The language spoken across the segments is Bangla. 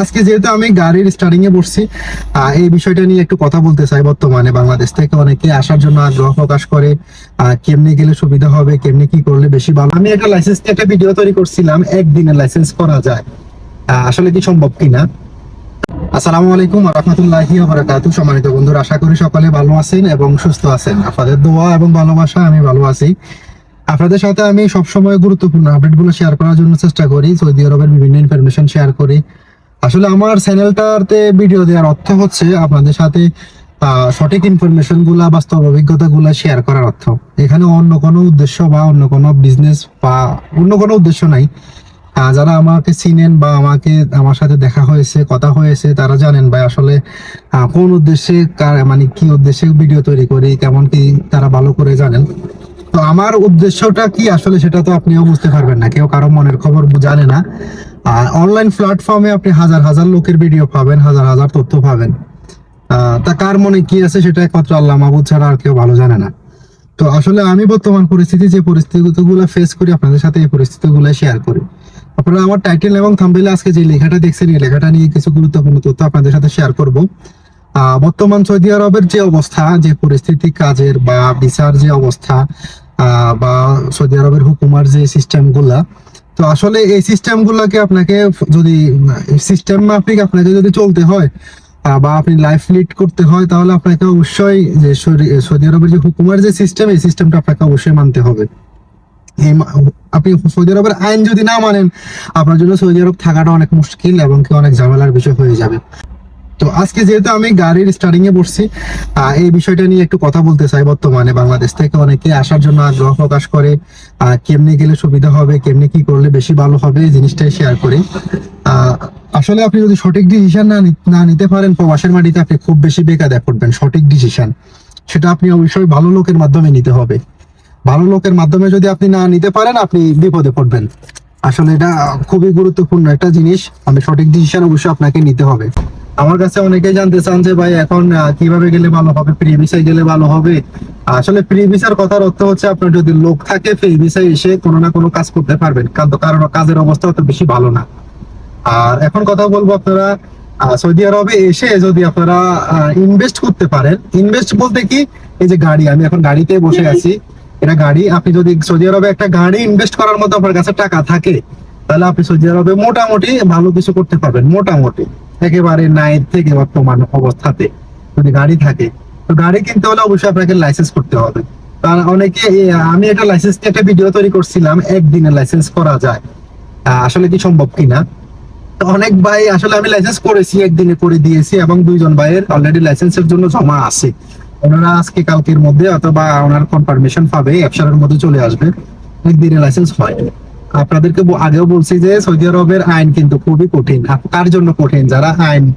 আজকে যেহেতু আমি গাড়ির স্টার্টিং এ বসছি এই বিষয়টা নিয়ে একটু কথা বলতে চাই বর্তমানে বাংলাদেশ থেকে। অনেকে আসার জন্য আগ্রহ প্রকাশ করে কেমনে গেলে সুবিধা হবে, কেমনে কি করলে বেশি ভালো। আমি একটা লাইসেন্স একটা ভিডিও তৈরি করছিলাম, একদিনের লাইসেন্স করা যায়। আসলে কি সম্ভব কিনা আসসালামু আলাইকুম রহমতুল্লাহি বারাকাতু সম্মানিত বন্ধুরা, আশা করি সকলে ভালো আছেন এবং সুস্থ আছেন। আপনাদের দোয়া এবং ভালোবাসা, আমি ভালো আছি। আপনাদের সাথে আমি সবসময় গুরুত্বপূর্ণ আপডেটগুলো শেয়ার করার জন্য চেষ্টা করি, সৌদি আরবের বিভিন্ন ইনফরমেশন শেয়ার করি। আসলে আমার চ্যানেলটাতে ভিডিও দেওয়ার অর্থ হচ্ছে আপনাদের সাথে সঠিক ইনফরমেশনগুলা, বাস্তব অভিজ্ঞতা গুলা শেয়ার করার অর্থ। এখানে অন্য কোনো উদ্দেশ্য বা অন্য কোনো বিজনেস বা অন্য কোনো উদ্দেশ্য নাই। যারা আমাকে চিনেন বা আমাকে, আমার সাথে দেখা হয়েছে, কথা হয়েছে, তারা জানেন ভাই আসলে কোন উদ্দেশ্যে কার- মানে কি উদ্দেশ্যে ভিডিও তৈরি করি, কেমন কি তারা ভালো করে জানেন। তো আমার উদ্দেশ্যটা কি আসলে সেটা তো আপনিও বুঝতে পারবেন না, কেউ কারও মনের খবর জানে না। আর অনলাইন প্ল্যাটফর্মে আপনি হাজার হাজার লোকের ভিডিও পাবেন, হাজার হাজার তথ্য পাবেন। তা কার মনে কি আছে সেটা একমাত্র আল্লাহ মাহবুদ ছাড়া আর কেউ ভালো জানে না। তো আসলে আমি বর্তমান পরিস্থিতি, যে পরিস্থিতিগুলো ফেস করি, আপনাদের সাথে এই পরিস্থিতিগুলো শেয়ার করি। আপনারা আমার টাইটেল এবং থাম্বেলে আজকে যে লেখাটা দেখছেন, এই লেখাটা নিয়ে কিছু গুরুত্বপূর্ণ তথ্য আপনাদের সাথে শেয়ার করব। বর্তমান সৌদি আরবের যে অবস্থা, যে পরিস্থিতি, কাজের বা বিচার যে অবস্থা বা সৌদি আরবের হুকুমার যে সিস্টেমগুলা তো আসলে এই সিস্টেম গুলাকে আপনাকে যদি সিস্টেম মাফিক আপনাকে যদি চলতে হয় বা আপনি লাইফ লিড করতে হয়, তাহলে আপনাকে অবশ্যই যে সৌদি- আরবের যে হুকুমার যে সিস্টেম এই সিস্টেমটা আপনাকে অবশ্যই মানতে হবে। এই আপনি সৌদি আরবের আইন যদি না মানেন, আপনার জন্য সৌদি আরব থাকাটা অনেক মুশকিল এবং কি অনেক ঝামেলার বিষয় হয়ে যাবে। তো আজকে যেহেতু আমি গাড়ির স্টার্টিং এ বসছি এই বিষয়টা নিয়ে একটু কথা বলতে চাই বর্তমানে বাংলাদেশ থেকে। অনেকে আসার জন্য আগ্রহ প্রকাশ করে কেমনে গেলে সুবিধা হবে, কেমনে কি করলে বেশি ভালো হবে, এই জিনিসটাই শেয়ার করি। আসলে আপনি যদি সঠিক ডিসিশন না না নিতে পারেন, প্রবাসের মাটিতে আপনি খুব বেশি বেকার পড়বেন, সঠিক ডিসিশন সেটা আপনি অবশ্যই ভালো লোকের মাধ্যমে নিতে হবে। ভালো লোকের মাধ্যমে যদি আপনি না নিতে পারেন, আপনি বিপদে পড়বেন। আসলে এটা খুবই গুরুত্বপূর্ণ একটা জিনিস, আমি সঠিক ডিসিশন অবশ্যই আপনাকে নিতে হবে। আমার কাছে অনেকেই জানতে চান যে ভাই এখন কীভাবে গেলে ভালো হবে? প্রি ভিসায় গেলে ভালো হবে? আসলে প্রি ভিসার কথার অর্থ হচ্ছে আপনার যদি লোক থাকে প্রি ভিসায় এসে কোনো না কোনো কাজ করতে পারবেন। কারণ- কারণ কাজের অবস্থা অত বেশি ভালো না। আর এখন কথা বলব আপনারা সৌদি আরবে এসে যদি আপনারা ইনভেস্ট করতে পারেন। ইনভেস্ট বলতে কি? এই যে গাড়ি আমি এখন গাড়িতে বসে আছি। এটা গাড়ি আপনি যদি সৌদি আরবে একটা গাড়ি ইনভেস্ট করার মতো আপনার কাছে টাকা থাকে তাহলে আপনি সৌদি আরবে মোটামুটি ভালো কিছু করতে পারবেন মোটামুটি। একেবারে নাইট থেকে বর্তমান অবস্থাতে যদি গাড়ি থাকে, তো গাড়ি কিনতে হলে অবশ্যই আপনাকে লাইসেন্স করতে হবে। কারণ অনেকে আমি একটা লাইসেন্স নিয়ে একটা ভিডিও তৈরি করছিলাম একদিনে লাইসেন্স করা যায়। আসলে কি সম্ভব কিনা? অনেক ভাই, আসলে আমি লাইসেন্স করেছি, একদিনে করে দিয়েছি এবং দুইজন ভাইয়ের অলরেডি লাইসেন্সের জন্য জমা আছে। ওনারা আজকে কালকের মধ্যে অথবা ওনার কনফার্মেশন পাবে অ্যাপসারের মধ্যে চলে আসবে, একদিনে লাইসেন্স হয়। আপনাদেরকে আগেও বলছি যে সৌদি আরবের আইন কিন্তু খুবই কঠিন। কার জন্য কঠিন। যারা আইন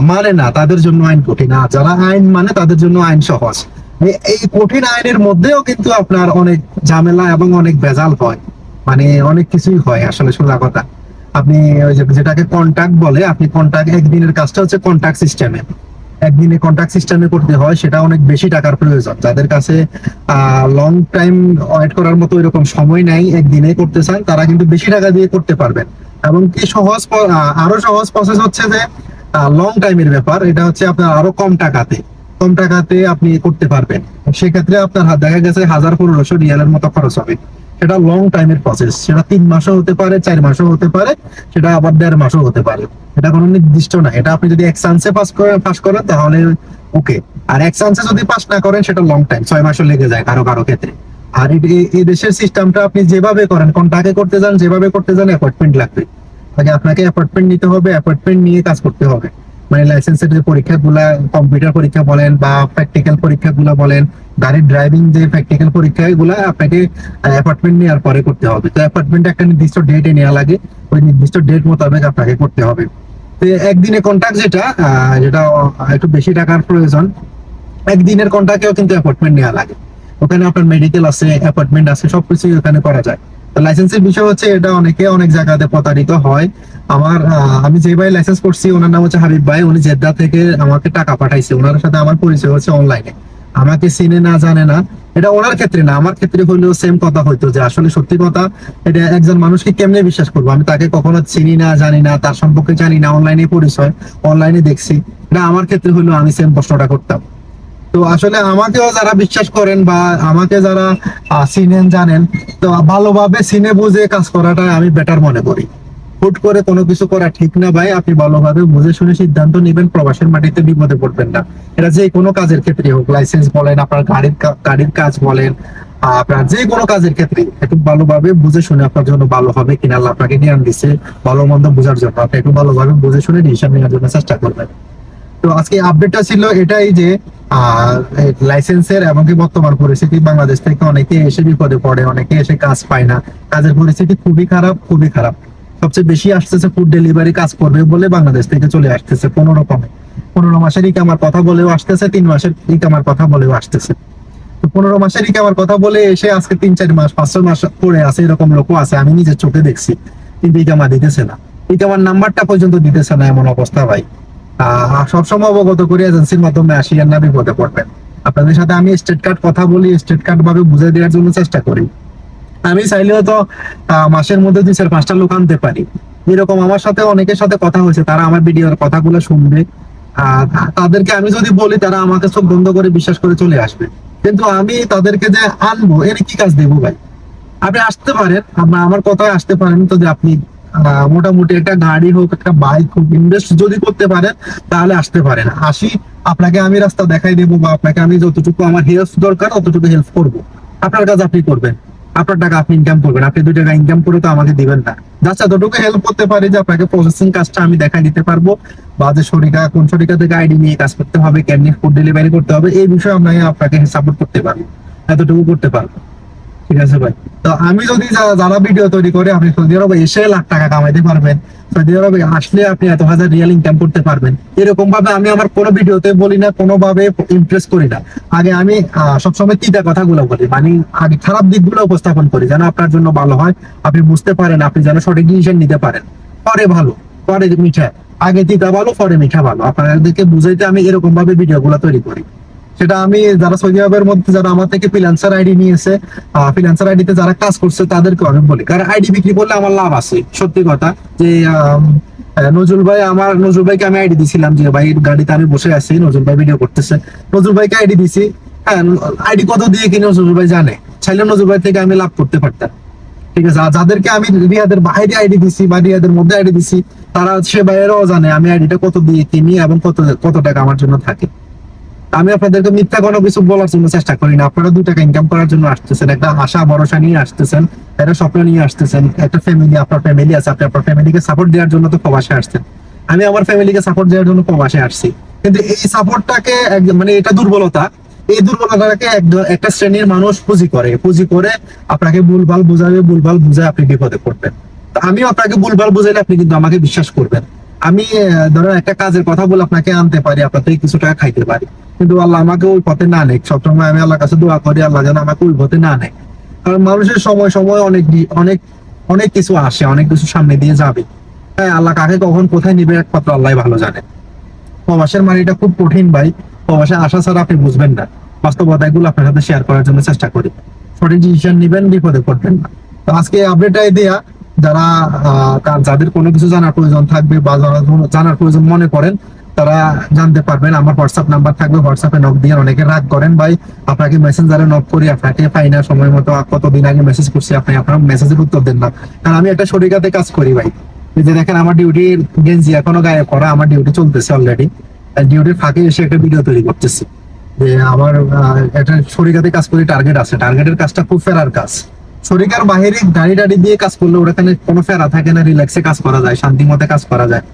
মানে না, তাদের জন্য আইন কঠিন। আর যারা আইন মানে তাদের জন্য আইন সহজ। এই- কঠিন আইনের মধ্যেও কিন্তু আপনার অনেক ঝামেলা এবং অনেক ভেজাল হয়। মানে অনেক কিছুই হয় আসলে সোজা কথা। আপনি ওই যেটাকে কন্ট্যাক্ট বলে, আপনি কন্ট্যাক্ট একদিনের কাজটা হচ্ছে কন্ট্যাক্ট সিস্টেমে একদিনে কন্ট্যাক্ট সিস্টেমে করতে হয়, সেটা অনেক বেশি টাকার প্রয়োজন। যাদের কাছে লং টাইম ওয়েট করার মতো এরকম সময় নাই, একদিনে করতে চান, তারা কিন্তু বেশি টাকা দিয়ে করতে পারবেন। এবং কি সহজ আরও সহজ প্রসেস হচ্ছে যে লং টাইমের ব্যাপার, এটা হচ্ছে আপনার আরও কম টাকাতে। কম টাকাতে আপনি করতে পারবেন। সেক্ষেত্রে আপনার দেখা গেছে হাজার পনেরোশো রিয়ালের মতো খরচ হবে। সেটা লং টাইমের প্রসেস সেটা তিন মাসও হতে পারে, চার মাসও হতে পারে, সেটা আবার দেড় মাসও হতে পারে। এটা কোনো নির্দিষ্ট না। এটা আপনি যদি এক চান্সে পাস করেন পাস করেন, তাহলে ওকে আর এক চান্সে যদি পাস না করেন, সেটা লং টাইম ছয় মাসও লেগে যায় কারও কারও ক্ষেত্রে। আর এই- দেশের সিস্টেমটা আপনি যেভাবে করেন, কোনটাকে করতে যান, যেভাবে করতে যান অ্যাপয়েন্টমেন্ট লাগবে। আগে আপনাকে অ্যাপয়েন্টমেন্ট নিতে হবে অ্যাপয়েন্টমেন্ট নিয়ে কাজ করতে হবে। মানে লাইসেন্সের যে পরীক্ষাগুলা কম্পিউটার পরীক্ষা বলেন বা প্র্যাকটিক্যাল পরীক্ষাগুলো বলেন, গাড়ির ড্রাইভিং যে প্র্যাকটিক্যাল পরীক্ষা, এগুলো আপনাকে অ্যাপার্টমেন্ট নেওয়ার পরে করতে হবে। তো অ্যাপার্টমেন্ট একটা নির্দিষ্ট ডেটে নেওয়া লাগে, ওই নির্দিষ্ট ডেট মোতাবেক আপনাকে করতে হবে। তো একদিনে কন্ট্যাক্ট যেটা যেটা একটু বেশি টাকার প্রয়োজন, একদিনের কন্ট্রাক্টেও কিন্তু অ্যাপয়েন্টমেন্ট নেওয়া লাগে। ওখানে আপনার মেডিকেল আছে অ্যাপয়েন্টমেন্ট আছে, সবকিছুই ওখানে করা যায়। লাইসেন্সের বিষয় হচ্ছে এটা অনেকে অনেক জায়গাতে প্রতারিত হয়। আমার আমি যে ভাই লাইসেন্স করছি, ওনার নাম হচ্ছে হাবিব ভাই। উনি জেদ্দা থেকে আমাকে টাকা পাঠাইছে। ওনার সাথে আমার পরিচয় হচ্ছে অনলাইনে আমাকে চিনে না, জানে না। এটা ওনার ক্ষেত্রে না। আমার ক্ষেত্রে হলেও সেম কথা হইতো যে আসলে সত্যি কথা, এটা একজন মানুষকে কেমনে বিশ্বাস করব? আমি তাকে কখনো চিনি না, জানি না, তার সম্পর্কে জানি না। অনলাইনে পরিচয় অনলাইনে দেখছি। এটা আমার ক্ষেত্রে হলেও আমি সেম প্রশ্নটা করতাম। তো আসলে আমাকেও যারা বিশ্বাস করেন বা আমাকে যারা চিনেন, জানেন, তো ভালোভাবে চিনে বুঝে কাজ করাটা আমি বেটার মনে করি। হুট করে কোনো কিছু করা ঠিক না ভাই, আপনি ভালোভাবে বুঝে শুনে সিদ্ধান্ত নেবেন, প্রবাসের মাটিতে বিপদে পড়বেন না। এটা যে কোনো কাজের ক্ষেত্রে হোক লাইসেন্স বলেন, আপনার গাড়ির গাড়ির কাজ বলেন আপনার যে কোনো কাজের ক্ষেত্রে, একটু ভালোভাবে বুঝে শুনে আপনার জন্য ভালো হবে কিনা আপনাকে জ্ঞান দিচ্ছে ভালো মন্দ বোঝার জন্য। আপনি একটু ভালোভাবে বুঝে শুনে ডিসিশন নেওয়ার জন্য চেষ্টা করবেন। তো আজকে আপডেটটা ছিল এটাই যে লাইসেন্সের এমনকি বর্তমান পরিস্থিতি, বাংলাদেশ থেকে অনেকে এসে বিপদে পড়ে, অনেকে এসে কাজ পায় না। কাজের পরিস্থিতি খুবই খারাপ খুবই খারাপ। সবচেয়ে বেশি আসতেছে ফুড ডেলিভারি কাজ করবে বলে বাংলাদেশ থেকে চলে আসতেছে পনেরো কমে। পনেরো মাসের ইকামার কথা বলেও আসতেছে, তিন মাসের ইকামার কথা বলেও আসতেছে। তো পনেরো মাসের ইকামার কথা বলে এসে আজকে তিন, চার মাস, পাঁচ মাস পরে আছে, এরকম লোকও আছে, আমি নিজের চোখে দেখছি। কিন্তু ইকামা দিতেছে না। ইকামার নাম্বারটা পর্যন্ত দিতেছে না এমন অবস্থা, ভাই। সবসময় অবগত এজেন্সির মাধ্যমে না বিপদে পড়বেন। আপনাদের সাথে আমি স্টেট কার্ড কথা বলি স্টেট কার্ড ভাবে বুঝে দেওয়ার জন্য চেষ্টা করি। আমি চাইলেও তো মাসের মধ্যে দুই চার পাঁচটা লোক আনতে পারি। এরকম আমার সাথে অনেকের সাথে কথা হয়েছে, তারা আমার ভিডিওর কথাগুলো শুনবে। তাদেরকে আমি যদি বলি, তারা আমাকে চোখ বন্ধ করে বিশ্বাস করে চলে আসবে। কিন্তু আমি তাদেরকে যে আনব, এর কি কাজ দেবো ভাই? আপনি আসতে পারেন, আমার কথায় আসতে পারেন তো যে আপনি মোটামুটি একটা গাড়ি হোক, একটা বাইক হোক ইনভেস্ট যদি করতে পারেন, তাহলে আসতে পারেন। আসি, আপনাকে আমি রাস্তা দেখাই দেবো বা আপনাকে আমি যতটুকু আমার হেল্প দরকার, ততটুকু হেল্প করব। আপনার কাজ আপনি করবেন। আপনার টাকা আপনি ইনকাম করবেন। আপনি দুই টাকা ইনকাম করে তো আমাকে দিবেন না। জাস্ট এতটুকু হেল্প করতে পারি যে আপনাকে প্রসেসিং কাজটা আমি দেখাই দিতে পারব। বা যে শরিকা কোন শরিকা থেকে আইডি নিয়ে কাজ করতে হবে, কেমনি ফুড ডেলিভারি করতে হবে, এই বিষয়ে আমি আপনাকে সাপোর্ট করতে পারব। এতটুকু করতে পারব। ঠিক আছে ভাই। তো আমি যদি যারা ভিডিও তৈরি করে, আপনি সৌদি আরবে এসে লাখ টাকা কামাইতে পারবেন। সৌদি আরবে আসলে আপনি এত হাজার রিয়াল ইনকাম করতে পারবেন। এরকম ভাবে আমি আমার কোনো ভিডিওতে বলি না ইমপ্রেস করি না। আগে আমি সবসময় কথাগুলো বলি মানে আগে খারাপ দিকগুলো উপস্থাপন করি, যেন আপনার জন্য ভালো হয়। আপনি বুঝতে পারেন, আপনি যেন সঠিক ডিসিশন নিতে পারেন। পরে ভালো, পরে মিঠা। আগে তিতা ভালো, পরে মিঠা ভালো। আপনাদেরকে বুঝাইতে আমি এরকম ভাবে ভিডিও গুলো তৈরি করি। সেটা আমি যারা সৌদি আরবের মধ্যে যারা আমার থেকে ফ্রিল্যান্সার আইডি নিয়েছে ফ্রিল্যান্সার আইডিতে যারা কাজ করছে তাদেরকে আমি বলি। কারণ আইডি বিক্রি করলে আমার লাভ আছে, সত্যি কথা। যে নজরুল ভাই আমার, নজরুল ভাইকে আমি আইডি দিছিলাম যে, ভাই গাড়িতে আমি বসে আছি, নজরুল ভাই ভিডিও করতেছে। নজরুল ভাইকে আইডি দিছি। হ্যাঁ আইডি কত দিয়ে কি নজরুল ভাই জানে? চাইলে নজরুল ভাই থেকে আমি লাভ করতে পারতাম। ঠিক আছে যাদেরকে আমি রিয়াদের বাইরে আইডি দিছি বা রিয়াদের মধ্যে আইডি দিছি, তারা সে বাইরেও জানে আমি আইডিটা কত দিয়ে কিনি এবং কত কত টাকা আমার জন্য থাকে। আমি আপনাদেরকে মিথ্যা কোনো কিছু বলার জন্য চেষ্টা করি না। আপনারা দুই টাকা ইনকাম করার জন্য আসতেছেন, একটা আশা, ভরসা নিয়ে আসতেছেন, একটা স্বপ্ন নিয়ে আসতেছেন, একটা ফ্যামিলি আপনার ফ্যামিলি আছে, আপনি আপনার ফ্যামিলিকে সাপোর্ট দেওয়ার জন্য তো প্রবাসে আসছেন। আমি আমার ফ্যামিলিকে সাপোর্ট দেওয়ার জন্য প্রবাসে আসছি। কিন্তু এই সাপোর্টটাকে মানে এটা দুর্বলতা, এই দুর্বলতাটাকে এক- একটা শ্রেণির মানুষ পুঁজি করে। পুঁজি করে আপনাকে ভুলভাল বুঝাবে, ভুলভাল বুঝায় আপনি বিপদে পড়বেন। আমিও আপনাকে ভুলভাল বুঝাইলে আপনি কিন্তু আমাকে বিশ্বাস করবেন। আমি আহ, ধরো একটা কাজের কথা বলে আপনাকে আনতে পারি আপনার থেকে কিছু টাকা খাইতে পারি। কিন্তু আল্লাহ আমাকে ওই পথে না নেয় সবসময় আমি আল্লাহর কাছে দোয়া করি আল্লাহ যেন আমাকে ওই পথে না নেয় কারণ মানুষের সময় সময় অনেক অনেক অনেক কিছু আসে অনেক কিছু সামনে দিয়ে যাবে। হ্যাঁ আল্লাহ কাকে কখন কোথায় নিবে একমাত্র আল্লাহ ভালো জানে। প্রবাসের মানিটা খুব কঠিন ভাই। প্রবাসে আসা ছাড়া আপনি বুঝবেন না। বাস্তবতা এগুলো আপনার সাথে শেয়ার করার জন্য চেষ্টা করি। সঠিক ডিসিশন নিবেন বিপদে পড়বেন না। তো আজকে আপডেটটাই দেয়া। যারা যাদের কোনো কিছু জানার প্রয়োজন থাকবে বা যারা জানার প্রয়োজন মনে করেন, তারা জানতে পারবেন। আমার হোয়াটসঅ্যাপ নাম্বার থাকবে হোয়াটসঅ্যাপে নক দিয়ে অনেকে রাগ করেন, ভাই, আপনাকে মেসেঞ্জারে নক করি, আপনাকে পাই না, সময় মতো কতদিন আগে মেসেজ করছি, আপনি আপনার মেসেজের উত্তর দেন না। কারণ আমি একটা শরীরাতে কাজ করি, ভাই। যে দেখেন, আমার ডিউটি গেঞ্জি এখনও গায়ে করা, আমার ডিউটি চলতেছে অলরেডি ডিউটির ফাঁকে এসে একটা ভিডিও তৈরি করতেছি। যে আমার একটা শরীরাতে কাজ করি টার্গেট আছে। টার্গেটের কাজটা খুব ফেরার কাজ। শরীকার বাহিরে গাড়ি টাড়ি দিয়ে কাজ করলে ওখানে কোনো ফেরা থাকে না রিল্যাক্সে কাজ করা যায়, শান্তি মতে কাজ করা যায়,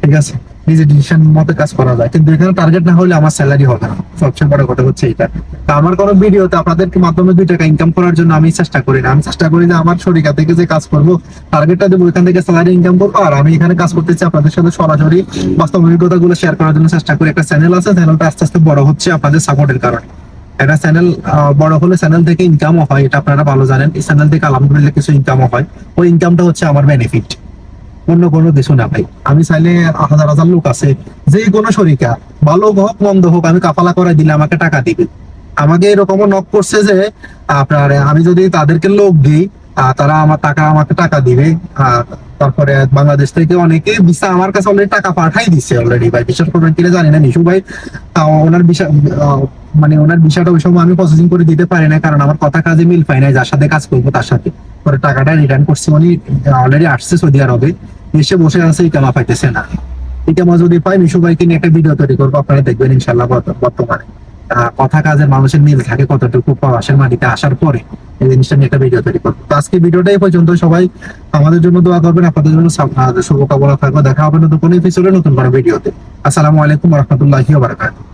ঠিক আছে? নিজের ডিসিশন মতে কাজ করা যায়। কিন্তু এখানে টার্গেট না হলে আমার স্যালারি হবে না। সবচেয়ে বড় কথা হচ্ছে এটা তা আমার কোনো ভিডিওতে আপনাদেরকে মাধ্যমে দুই টাকা ইনকাম করার জন্য আমি চেষ্টা করি না। আমি চেষ্টা করি যে আমার শরীর থেকে যে কাজ করব টার্গেটটা দেবো, ওইখান থেকে স্যালারি ইনকাম করব। আর আমি এখানে কাজ করতেছি আপনাদের সাথে সরাসরি বাস্তব অভিজ্ঞতা গুলো শেয়ার করার জন্য চেষ্টা করি। একটা চ্যানেল আছে চ্যানেলটা আস্তে আস্তে বড় হচ্ছে আপনাদের সাপোর্টের কারণে। একটা চ্যানেল বড় হলে চ্যানেল থেকে ইনকামও হয়, এটা আপনারা ভালো জানেন। এই চ্যানেল থেকে আলহামদুলিল্লাহ কিছু ইনকামও হয়। ওই ইনকামটা হচ্ছে আমার বেনিফিট অন্য কোনো কিছু না ভাই। আমি চাইলে হাজার হাজার লোক আছে, যে কোনো শরিকা, ভালো হোক, মন্দ হোক, আমি কাফালা করে দিলে আমাকে টাকা দিবে। আমাকে এরকমও নক করছে যে, আপনার, আমি যদি তাদেরকে লোক দিই তারা আমার টাকা, আমাকে টাকা দিবে। তারপরে বাংলাদেশ থেকে অনেকে ভিসা আমার কাছে অলরেডি টাকা পাঠাই দিচ্ছে অলরেডি ভাই। বিশ্বাস করবেন কিনা জানি না, নিশু ভাই। ওনার মানে ওনার বিষয়টা ওই সময় আমি প্রসেসিং করে দিতে পারি না কারণ আমার কথা কাজে মিল পাই না যার সাথে কাজ করব তার সাথে। পরে টাকাটা রিটার্ন করছি উনি অলরেডি আসছে সৌদি আরবে, এসে বসে আছে ইকামা পাইতেছে না। ইকামা যদি পাই, মিশু ভাইকে নিয়ে একটা ভিডিও তৈরি করব, আপনারা দেখবেন ইনশাল্লাহ বর্তমানে। কথা কাজের মানুষের মিল থাকে কতটুকু, প্রবাসের মাটিতে আসার পরে এই জিনিসটা নিয়ে একটা ভিডিও তৈরি করব। তো আজকে ভিডিওটা এই পর্যন্ত, সবাই আমাদের জন্য দোয়া করবেন, আপনাদের জন্য শুভকামনা থাকবে। দেখা হবে নতুন কোনো এপিসোডে নতুন কোনো ভিডিওতে আসসালামু আলাইকুম রহমতুল্লাহি বারাকাতুহু।